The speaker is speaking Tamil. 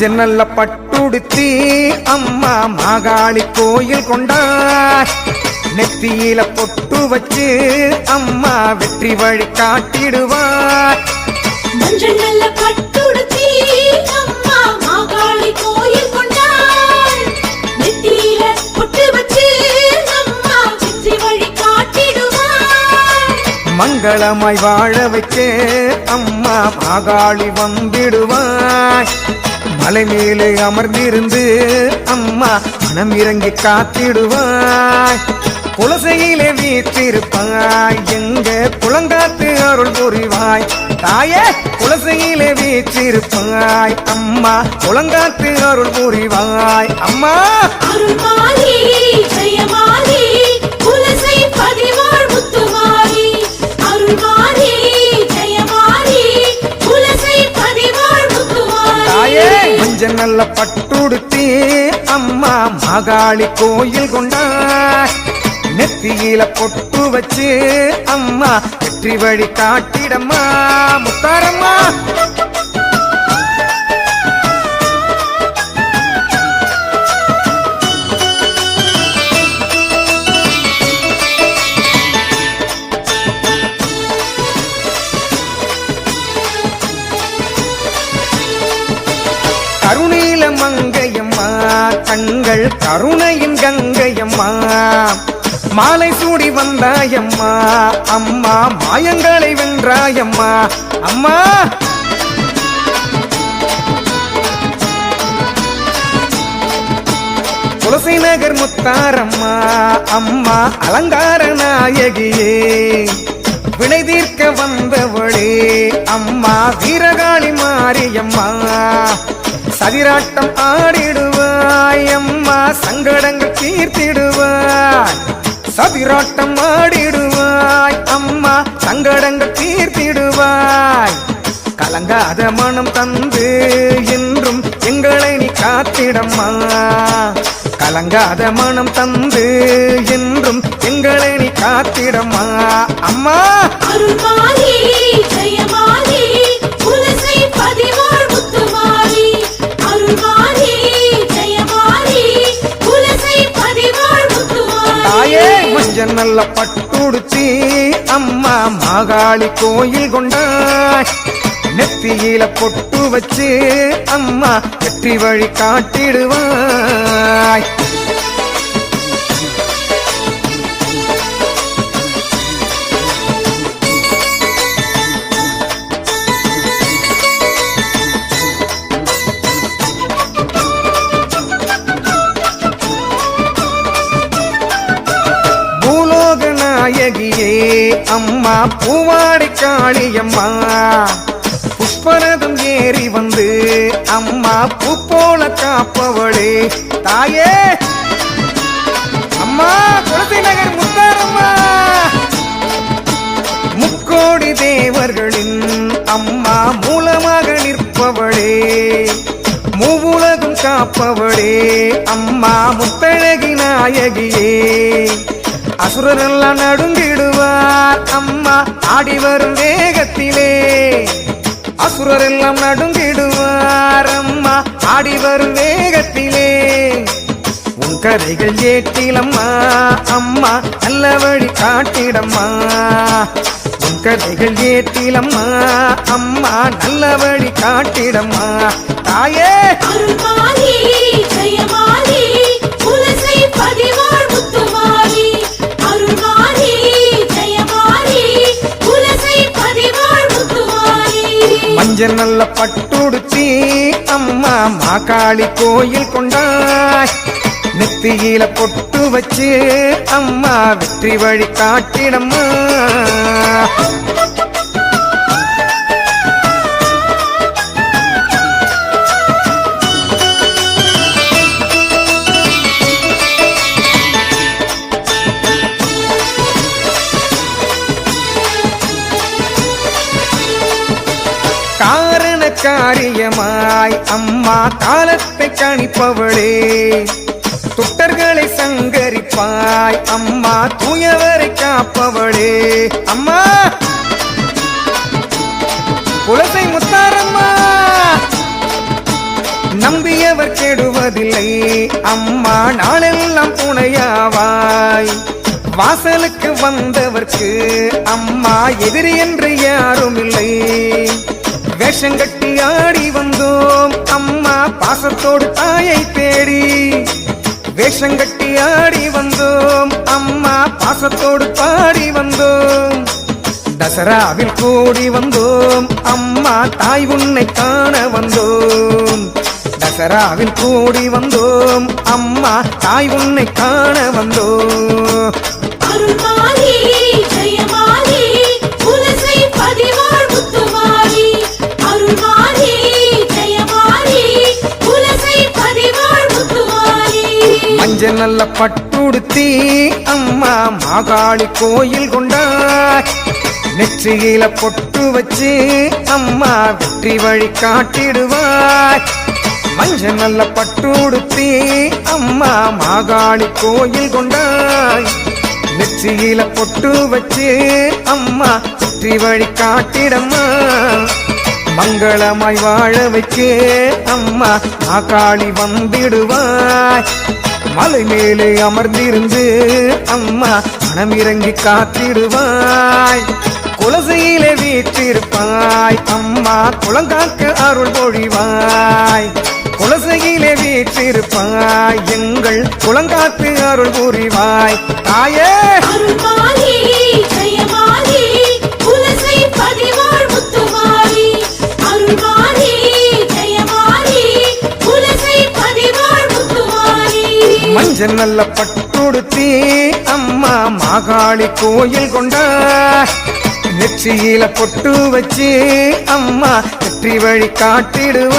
நல்ல பட்டுடுத்தி அம்மா மாகாளி கோயில் கொண்டாய் நெத்தியில பொட்டு வச்சு அம்மா வெற்றி வழி காட்டிடுவார். மங்களமாய் வாழ வைக்க அம்மா மாகாளி வந்திடுவாய் மலை மேலே அமர்ந்திருந்து அம்மா மனம் இறங்கி காத்திடுவாய். குலசையிலே வீற்றிருப்பாய். எங்க குளங்காத்து அருள் புரிவாய். தாயே குலசையிலே வீற்றிருப்பாய். அம்மா குளங்காத்து அருள் புரிவாய். அம்மா! நல்ல பட்டுடுத்தி அம்மா மகாளி கோயில் கொண்டாய் நெத்தியில பொட்டு வச்சு அம்மா வெற்றி வழி காட்டிடம்மா முத்தாரம்மா. கருணீல மங்கையம்மா கண்கள் கருணையின் கங்கையம்மா. மாலை சூடி வந்தாயம்மா அம்மா மாயங்களை வென்றாயம்மா. அம்மா! துளசி நகர் முத்தாரம்மா அம்மா அலங்கார நாயகியே. வினை தீர்க்க வந்தவளே அம்மா வீரகாளி மாரியம்மா. சதிராட்டம் ஆடிடுவாய் அம்மா சங்கடங்கள் தீர்த்திடுவாய். சதிராட்டம் ஆடிடுவாய் அம்மா சங்கடங்கள் தீர்த்திடுவாய். கலங்காத மனம் தந்து என்றும் எங்களை நீ காத்திடம்மா. கலங்காத மனம் தந்து என்றும் எங்களை நீ காத்திடம்மா. அம்மா! நல்ல பட்டுடுத்தி அம்மா மாகாளி கோயில் கொண்டாய். நெத்தியில பொட்டு வச்சு அம்மா வெற்றி வழி காட்டிடுவாய். நாயகியே அம்மா பூவாடி காளியம்மா புஷ்பரதம் ஏறி வந்து அம்மா பூ போல காப்பவளே தாயே. அம்மா குழந்தை நகர் முத்தாரம்மா முக்கோடி தேவர்களின் அம்மா மூலமாக நிற்பவளே. மூவுலகம் காப்பவளே அம்மா முத்தழகி நாயகியே. அசுரரெல்லாம் நடுங்கிடுவார். அம்மா ஆடி வரும் வேகத்திலே. அசுரரெல்லாம் நடுங்கிடுவார். அம்மா ஆடி வரும் வேகத்திலே. உன் கதைகள் ஏற்றிலம்மா அம்மா. நல்ல வழி காட்டிடம்மா. உன் கதைகள் ஏற்றிலம்மா அம்மா. நல்ல வழி காட்டிடம்மா. தாயே! மஞ்சள் நல்ல பட்டுடுத்தி அம்மா மாகாளி கோயில் கொண்டாய். நெத்தியில பொட்டு வச்சு அம்மா வெற்றி வழி காட்டிடம்மா. அம்மா காலத்தை கணிப்பவளே. துட்டர்களை சங்கரிப்பாய். அம்மா தூயவரை காப்பவளே. அம்மா! குலத்தை முத்தாரம்மா! கெடுவதில்லை. அம்மா நாளெல்லாம் துணையாவாய். வாசலுக்கு வந்தவர்க்கு அம்மா எதிரி என்று யாரும் இல்லை வேஷங்கட்டி ஆடி வந்தோம். அம்மா பாசத்தோடு தாயை தேடி. வேஷங்கட்டி ஆடி வந்தோம். அம்மா பாசத்தோடு பாடி வந்தோம். தசராவில் கூடி வந்தோம். அம்மா தாய் உன்னை காண வந்தோம். தசராவில் கூடி வந்தோம். அம்மா தாய் உன்னை காண வந்தோம். நல்ல பட்டுடுத்தி அம்மா மாகாளி கோயில் கொண்டாய். நெற்றியில பொட்டு வச்சு அம்மா வெற்றி வழி காட்டிடுவாய். மஞ்ச நல்ல பட்டுடுத்தி அம்மா மாகாளி கோயில் கொண்டாய். நெற்றியில பொட்டு வச்சு அம்மா வெற்றி வழி காட்டிடம்மா. மங்களமாய் வாழ வைக்க அம்மா மாகாளி வந்திடுவாய். மலை மேலே அமர்ந்திருந்து அம்மா மனம் இறங்கி காத்திடுவாய். குலசையிலே வீற்றிருப்பாய். அம்மா குளங்காக்க அருள் பொழிவாய். குலசையிலே வீற்றிருப்பாய். எங்கள் குளங்காத்து அருள் புரிவாய். தாயே! மஞ்சள் பட்டுடுத்தி அம்மா மாகாளி கோயில் கொண்ட நெற்றியில பொட்டு வச்சு அம்மா வெற்றி வழி காட்டிடுவாய்